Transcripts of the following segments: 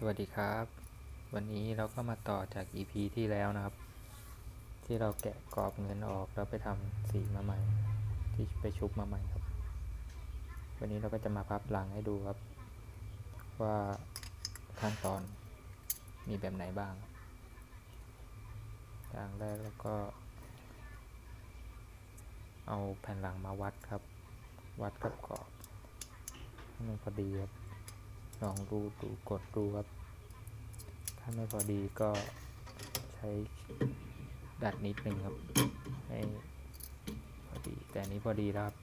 สวัสดีครับ วันนี้เราก็มาต่อจาก EP ที่แล้วนะครับ ที่เราแกะกรอบเงินออกแล้วไปทำสีมาใหม่ ที่ไปชุบมาใหม่ครับ วันนี้เราก็จะมาพับหลังให้ดูครับ ว่าขั้นตอนมีแบบไหนบ้างอย่างแรกแล้วก็ เอาแผ่นหลังมาวัดครับ วัดกับกรอบให้มันพอดีครับ ลองดูดูกดดูครับ ถ้าไม่พอดีก็ใช้ดัดนิดนึงครับ ให้พอดี แต่นี้พอดีแล้วครับ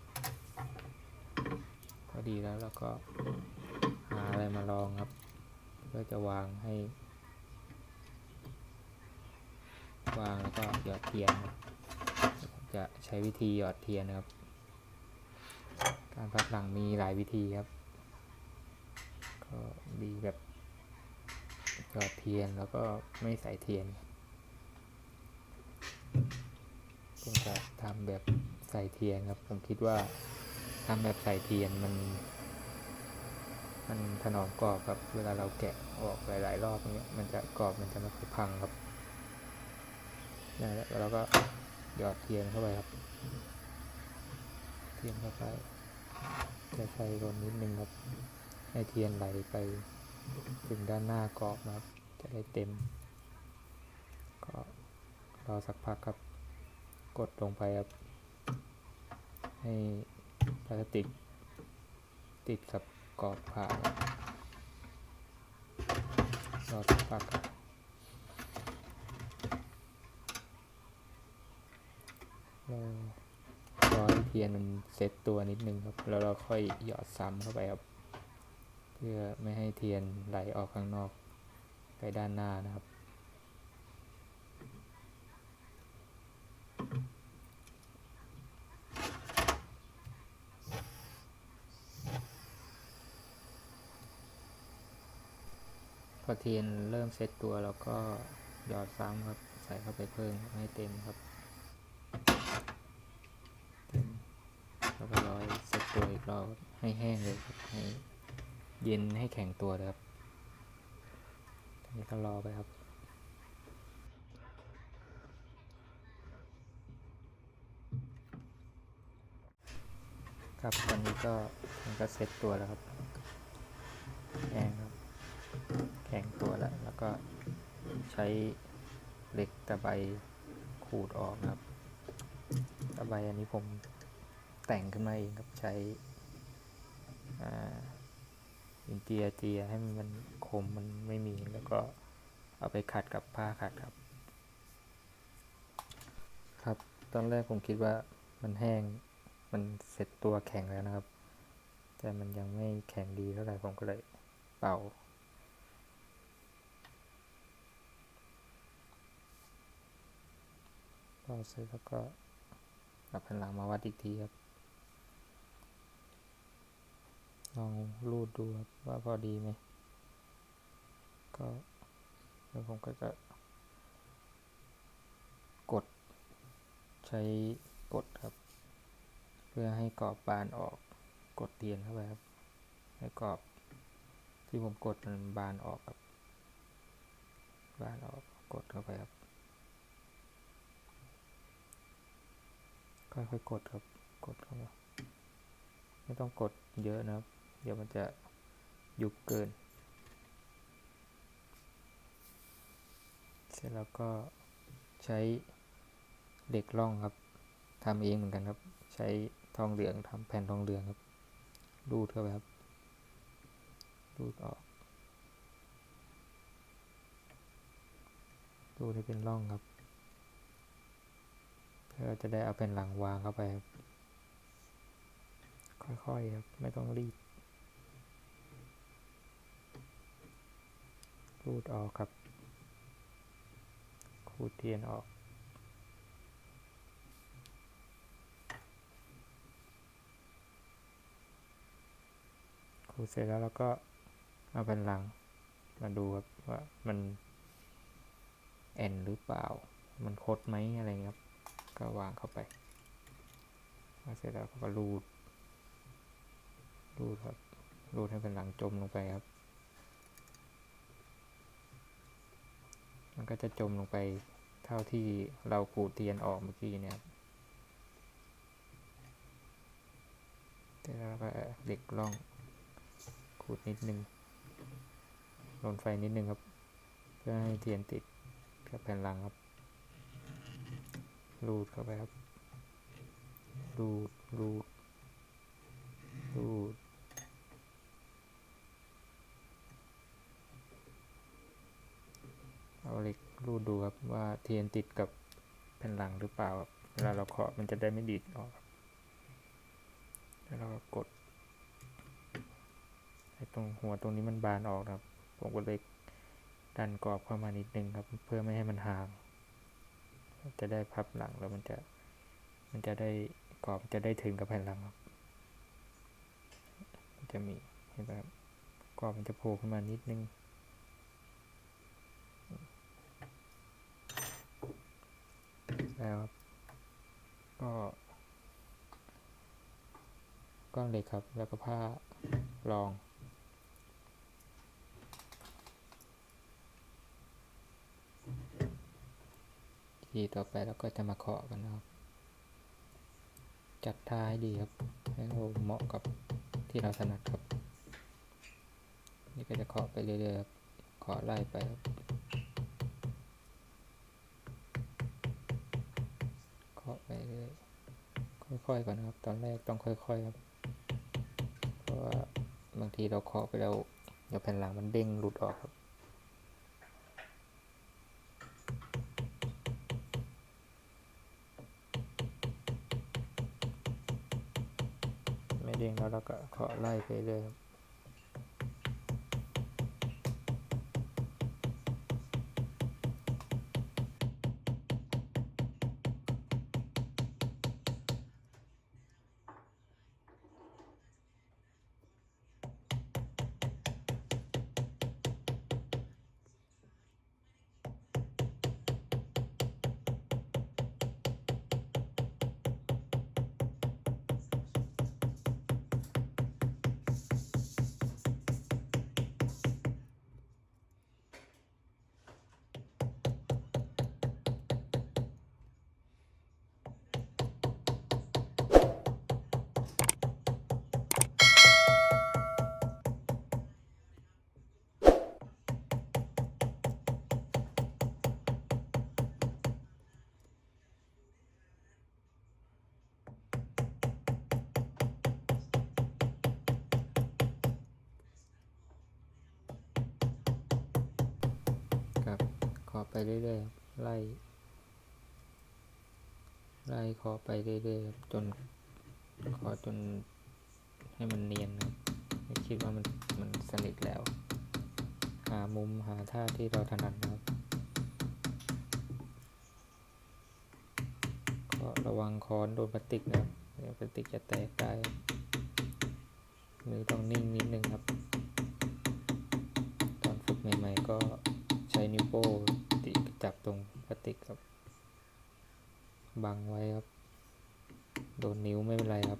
พอดีแล้วแล้วก็หาอะไรมาลองครับ เพื่อจะวางให้ วางแล้วก็หยอดเทียนครับจะใช้วิธีหยอดเทียนนะครับ การพับหลังมีหลายวิธีครับ ก็ดีแบบหยอดเทียนแล้วก็ไม่ใส่เทียนผมจะทำแบบใส่เทียนครับ ผมคิดว่าทำแบบใส่เทียนมัน มันถนอมกรอบครับ เวลาเราแกะออกหลาย ๆ รอบเนี้ยมันจะกรอบมันจะไม่ค่อยพังครับนั่แหละแล้วเราก็หยอดเทียนเข้าไปครับ เทียนเข้าไปจะใส่ลนนิดนึงครับ ให้เทียนไหลไปถึงด้านหน้ากรอบนะครับ จะได้เต็ม ก็รอสักพักครับ กดลงไปครับ ให้พลาสติก ติดกับกรอบผ่าครับรอสักพักครับรอรอให้เทียนมันเซตตัวนิดนึงครับ แล้วเราค่อยหยอดซ้ำเข้าไปครับ เพื่อไม่ให้เทียนไหลออกข้างนอกไปด้านหน้านะครับ พอเทียนเริ่มเซตตัวแล้วก็หยอดซ้ำครับ ใส่เข้าไปเพิ่มให้เต็มครับเต็มแล้วก็ร้อยเซตตัวอีกรอบให้แห้งเลยครับให้ เย็นให้แข็งตัวเลยครับทีนี้ก็รอไปครับครับตอนนี้ก็มันก็เซ็ตตัวแล้วครับแห้งครับ แข็งตัวแล้ว แล้วก็ใช้เหล็กตะไบขูดออกนะครับ ตะไบอันนี้ผมแต่งขึ้นมาเองครับใช้อ่า เจียเจียให้มันคมมันไม่มีแล้วก็เอาไปขัดกับผ้าขัดครับ ครับ ตอนแรกผมคิดว่ามันแห้งมันเสร็จตัวแข็งแล้วนะครับ แต่มันยังไม่แข็งดีเท่าไหร่ผมก็เลยเป่า เป่าเสร็จแล้วก็เอาแผ่นหลังมาวัดอีกทีครับ ลองรูดดูครับว่าพอดีไหม ก็แล้วผมก็จะ กด ใช้กดครับ เพื่อให้กรอบบานออกกดเทียนเข้าไปครับ ให้กรอบที่ผมกดมันบานออกครับ บานออกกดเข้าไปครับ ค่อยๆกดครับ กดเข้าไปไม่ต้องกดเยอะนะครับ เดี๋ยวมันจะยุบเกิน เสร็จแล้วก็ใช้เหล็กร่องครับทำเองเหมือนกันครับ ใช้ทองเหลืองทำแผ่นทองเหลืองครับรูดเข้าไปครับรูดออกรูดให้เป็นร่องครับ เพื่อจะได้เอาแผ่นหลังวางเข้าไปครับ ค่อยๆครับ ไม่ต้องรีบ รูดออกครับ ขูดเทียนออกขูดเสร็จแล้วเราก็เอาแผ่นหลังมาดูครับว่ามันแอนหรือเปล่า มันคดไหมอะไรเงี้ยครับ ก็วางเข้าไปวางเสร็จแล้วก็รูด รูดครับ รูดให้แผ่นหลังจมลงไปครับ มันก็จะจมลงไปเท่าที่เราขูดเทียนออกเมื่อกี้เนี่ยครับแต่เราก็เหล็กล่องขูดนิดนึงลนไฟนิดนึงครับ เพื่อให้เทียนติดกับแผ่นหลังครับ รูดเข้าไปครับ รูดรูดรูด เอาเหล็ก รูดดูครับว่าเทียนติดกับแผ่นหลังหรือเปล่าครับเวลาเราเคาะมันจะได้ไม่ดีดออกครับแล้วเราก็กดไอ้ตรงหัวตรงนี้มันบานออกครับ ผมก็เลยดันกรอบเข้ามานิดนึงครับ เพื่อไม่ให้มันห่าง จะได้พับหลังแล้วมันจะมันจะได้กรอบจะได้ถึงกับแผ่นหลังครับมันจะมีเห็นไหมครับกรอบมันจะโผล่ขึ้นมานิดนึง แล้วครับ ก็ก้อนเหล็กครับ แล้วก็ผ้ารอง ทีต่อไปเราก็จะมาเคาะกันนะครับ จัดท่าให้ดีครับ ให้เราเหมาะกับที่เราถนัดครับ นี่ก็จะเคาะไปเรื่อยๆครับเคาะไล่ไปครับ ค่อยๆก่อนครับ ตอนแรกต้องค่อยๆครับ เพราะว่าบางทีเราเคาะไปแล้วเดี๋ยวแผ่นหลังมันเด้งหลุดออกครับไม่เด้งแล้วเราก็เคาะไล่ไปเรื่อยครับ เคาะไปเรื่อยๆไล่ ไล่เคาะไปเรื่อยๆจนเคาะจนให้มันเนียนครับไม่คิดว่ามันมันสนิทแล้ว หามุมหาท่าที่เราถนัดนะครับก็ระวังค้อนโดนพลาสติกนะครับเดี๋ยวพลาสติกจะแตกได้ครับมือต้องนิ่งนิดนึงครับ ตอนฝึกใหม่ๆก็ ช้นิ้วโป้งติจับตรงพลาสติกครับ บังไว้ครับ โดนนิ้วไม่เป็นไรครับ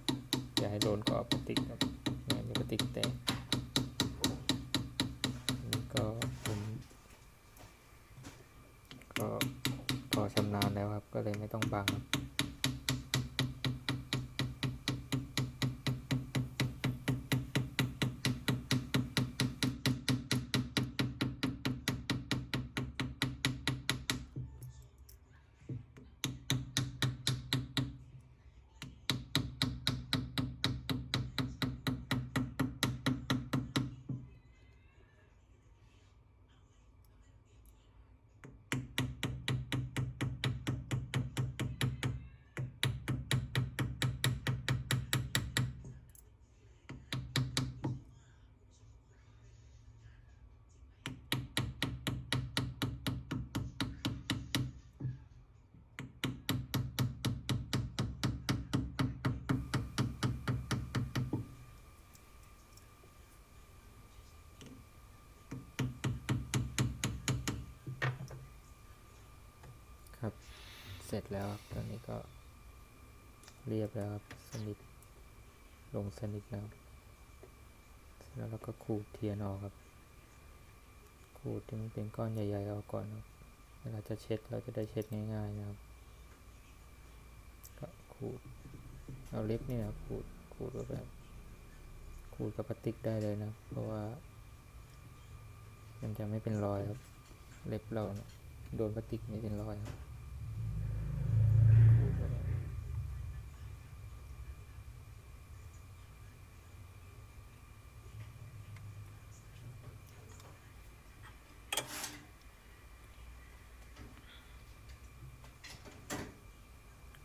อย่าให้โดนกรอบพลาสติกครับไม่งั้นเดี๋ยวพลาสติกแตกนี่ก็ผมก็พอชำนาญแล้วครับ ก็เลยไม่ต้องบังครับ ร็จแล้วครับ ตอนนี้ก็เรียบแล้วครับ สนิท ลงสนิทแล้วแล้วเราก็ขูดเทียนออกครับ ขูดที่มันเป็นก้อนใหญ่ๆออกก่อนครับเวลาจะเช็ดเราจะได้เช็ดง่ายๆนะครับ ก็ขูด เอาเล็บนี่นะขูด ขูดแบบขูดกับพลาสติกได้เลยนะ เพราะว่า มันจะไม่เป็นรอยครับ เล็บเราเนี่ยโดนพลาสติกไม่เป็นรอยครับขูดเข้าไป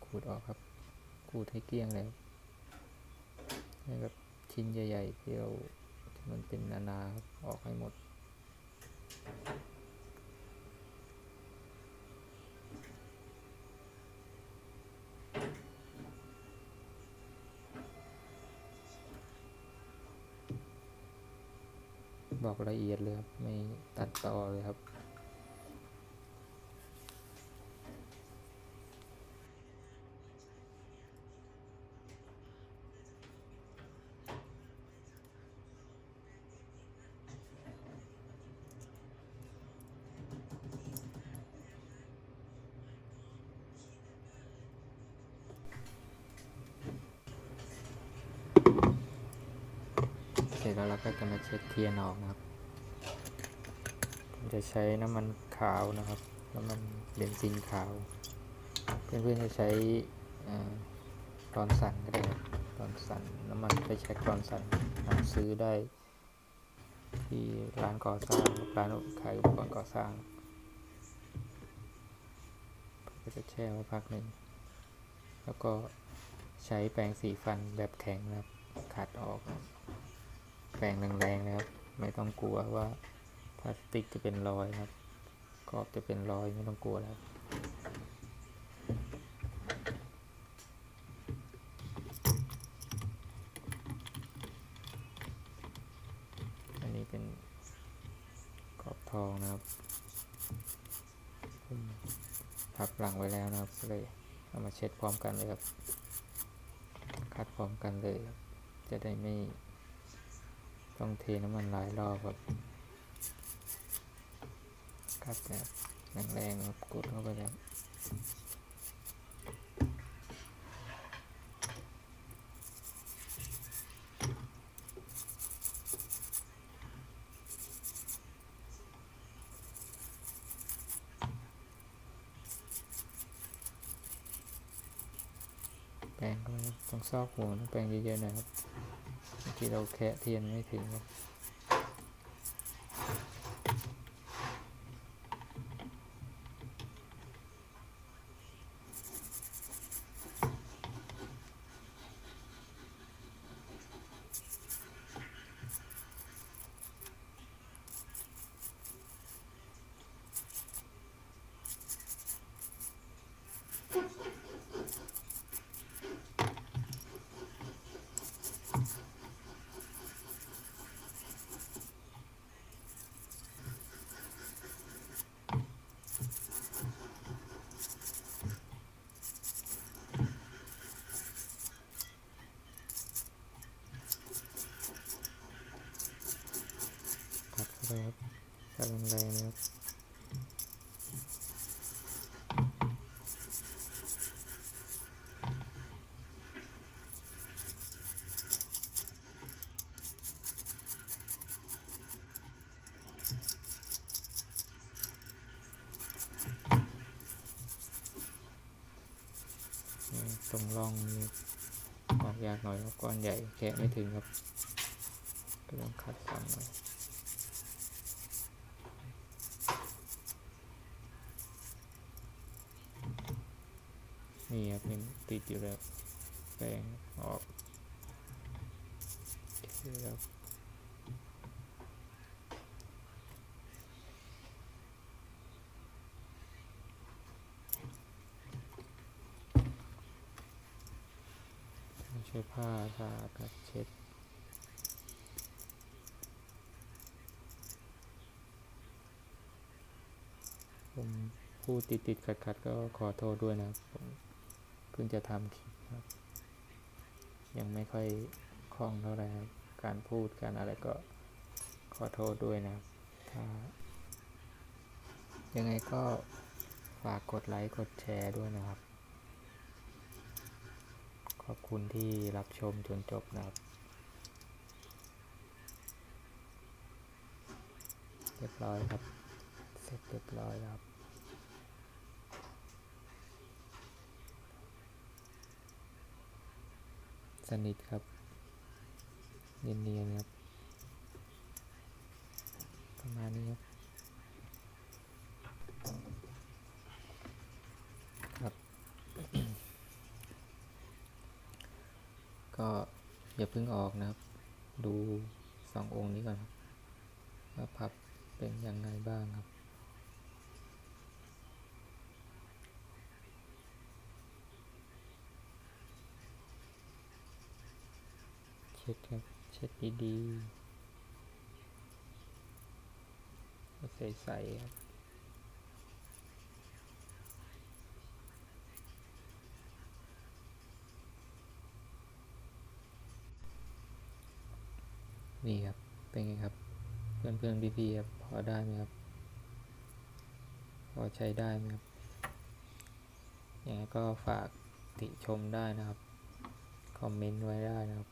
ขูดออกครับ ขูดให้เก ลี้ยงเลยครับชิ้นใหญ่ๆที่เราที่มันเป็นนาๆครับออกให้หมด บอกละเอียดเลยครับ ไม่ตัดต่อเลยครับ แล้วเราก็จะมาเช็ดเทียนออกนะครับผมจะใช้น้ำมันขาวนะครับ น้ำมันเบนซินขาว เพื่อนๆจะใช้ตอนสั่นก็ได้ครับตอนสั่นน้ำมันไปเช็คตอนสั่นหาซื้อได้ ที่ร้านก่อสร้างร้านขายอุปกรณ์ก่อสร้างก็จะแช่ไว้พักหนึ่ง แล้วก็ใช้แปรงสีฟันแบบแข็งนะครับขัดออกนะ แปรงแรงๆนะครับ ไม่ต้องกลัวว่าพลาสติกจะเป็นรอยครับกรอบจะเป็นรอยไม่ต้องกลัวแล้วอันนี้เป็นกรอบทองนะครับพับหลังไว้แล้วนะครับเลยเอามาเช็ดพร้อมกันเลยครับคัดพร้อมกันเลยครับจะได้ไม่ ต้องเทน้ำมันหลายรอบครับกัดแบบแรงๆครับกดเข้าไปแล้วแปรงก็ต้องซอกหัวต้องแปรงเยอะๆนะครับ ที่เราแคะเทียนไม่ถึงครับ ผัดเข้าไปครับผัดแรงๆนะครับนี่ ตรงร่องนี้ออกยากหน่อยครับก้อนใหญ่แคะไม่ถึงครับก็ต้องขัดฟังหน่อยนี่ครับนี่ติดอยู่แล้วแปรงออกแล้วคครับ ใช้ผ้าทากับเช็ดผมพูดติดติดขัดขัดๆก็ขอโทษด้วยนะผมเพิ่งจะทำคลิปครับ ยังไม่ค่อยคล่องเท่าไหร่ครับ การพูดการอะไรก็ขอโทษด้วยนะถ้ายังไงก็ฝากกดไลค์ กดแชร์ด้วยนะครับ อบคุณที่รับชมจนจบนะครับ เรียบร้อยครับ เสร็จเรียบร้อยครับสนิทครับเนียนๆครับ ประมาณนี้ครับ ก็อย่าเพิ่งออกนะครับ ดูสององค์นี้ก่อนครับว่าพับเป็นยังไงบ้างครับ เช็ดครับเช็ดดีๆใสๆครับ นี่ครับ เป็นไงครับ เพื่อนๆพี่ๆครับ พอได้ไหมครับ พอใช้ได้ไหมครับ ยังไงก็ฝากติชมได้นะครับ คอมเมนต์ไว้ได้นะครับ